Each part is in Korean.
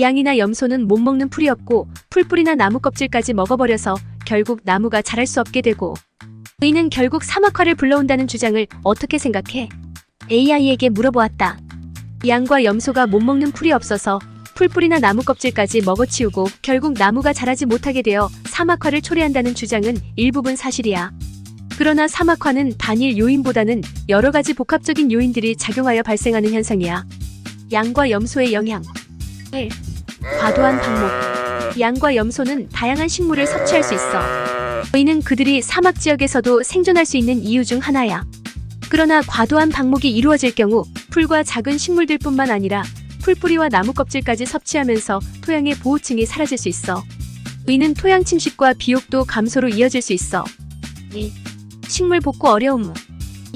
양이나 염소는 못 먹는 풀이었고 풀뿌리나 나무 껍질까지 먹어버려서 결국 나무가 자랄 수 없게 되고 의는 결국 사막화를 불러온다는 주장을 어떻게 생각해? AI에게 물어보았다. 양과 염소가 못 먹는 풀이 없어서 풀뿌리나 나무 껍질까지 먹어치우고 결국 나무가 자라지 못하게 되어 사막화를 초래한다는 주장은 일부분 사실이야. 그러나 사막화는 단일 요인보다는 여러 가지 복합적인 요인들이 작용하여 발생하는 현상이야. 양과 염소의 영향. 1. 과도한 방목. 양과 염소는 다양한 식물을 섭취할 수 있어. 이는 그들이 사막 지역에서도 생존할 수 있는 이유 중 하나야. 그러나 과도한 방목이 이루어질 경우 풀과 작은 식물들뿐만 아니라 풀뿌리와 나무 껍질까지 섭취하면서 토양의 보호층이 사라질 수 있어. 이는 토양 침식과 비옥도 감소로 이어질 수 있어. 2. 식물 복구 어려움.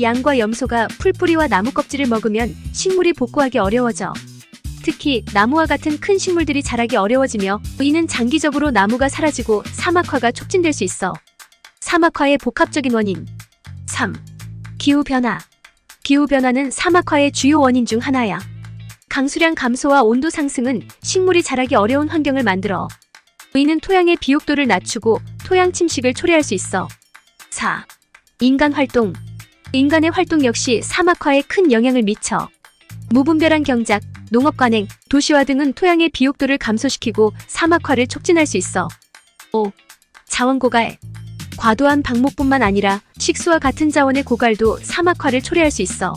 양과 염소가 풀뿌리와 나무 껍질을 먹으면 식물이 복구하기 어려워져. 특히 나무와 같은 큰 식물들이 자라기 어려워지며 이는 장기적으로 나무가 사라지고 사막화가 촉진될 수 있어. 사막화의 복합적인 원인. 3. 기후변화. 기후변화는 사막화의 주요 원인 중 하나야. 강수량 감소와 온도 상승은 식물이 자라기 어려운 환경을 만들어. 이는 토양의 비옥도를 낮추고 토양 침식을 초래할 수 있어. 4. 인간 활동. 인간의 활동 역시 사막화에 큰 영향을 미쳐. 무분별한 경작, 농업 관행, 도시화 등은 토양의 비옥도를 감소시키고 사막화를 촉진할 수 있어. 5. 자원 고갈. 과도한 방목뿐만 아니라 식수와 같은 자원의 고갈도 사막화를 초래할 수 있어.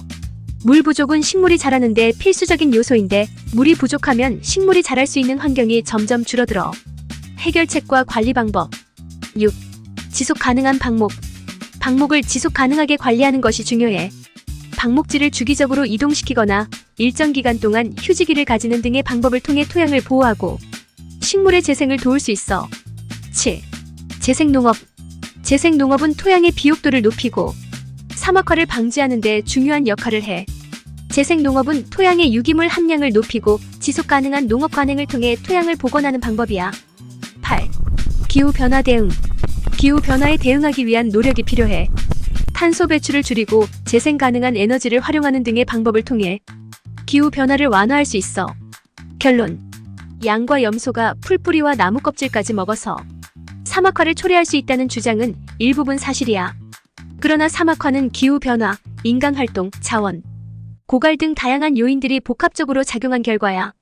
물 부족은 식물이 자라는데 필수적인 요소인데 물이 부족하면 식물이 자랄 수 있는 환경이 점점 줄어들어. 해결책과 관리 방법. 6. 지속 가능한 방목. 방목을 지속 가능하게 관리하는 것이 중요해. 방목지를 주기적으로 이동시키거나 일정 기간 동안 휴지기를 가지는 등의 방법을 통해 토양을 보호하고 식물의 재생을 도울 수 있어. 7. 재생농업. 재생농업은 토양의 비옥도를 높이고 사막화를 방지하는 데 중요한 역할을 해. 재생농업은 토양의 유기물 함량을 높이고 지속 가능한 농업 관행을 통해 토양을 복원하는 방법이야. 8. 기후 변화 대응. 기후 변화에 대응하기 위한 노력이 필요해. 탄소 배출을 줄이고 재생 가능한 에너지를 활용하는 등의 방법을 통해 기후 변화를 완화할 수 있어. 결론. 양과 염소가 풀뿌리와 나무 껍질까지 먹어서 사막화를 초래할 수 있다는 주장은 일부분 사실이야. 그러나 사막화는 기후 변화, 인간 활동, 자원, 고갈 등 다양한 요인들이 복합적으로 작용한 결과야.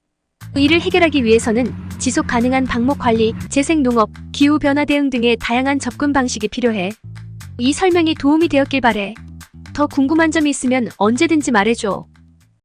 이를 해결하기 위해서는 지속 가능한 방목 관리, 재생 농업, 기후 변화 대응 등의 다양한 접근 방식이 필요해. 이 설명이 도움이 되었길 바래. 더 궁금한 점이 있으면 언제든지 말해줘.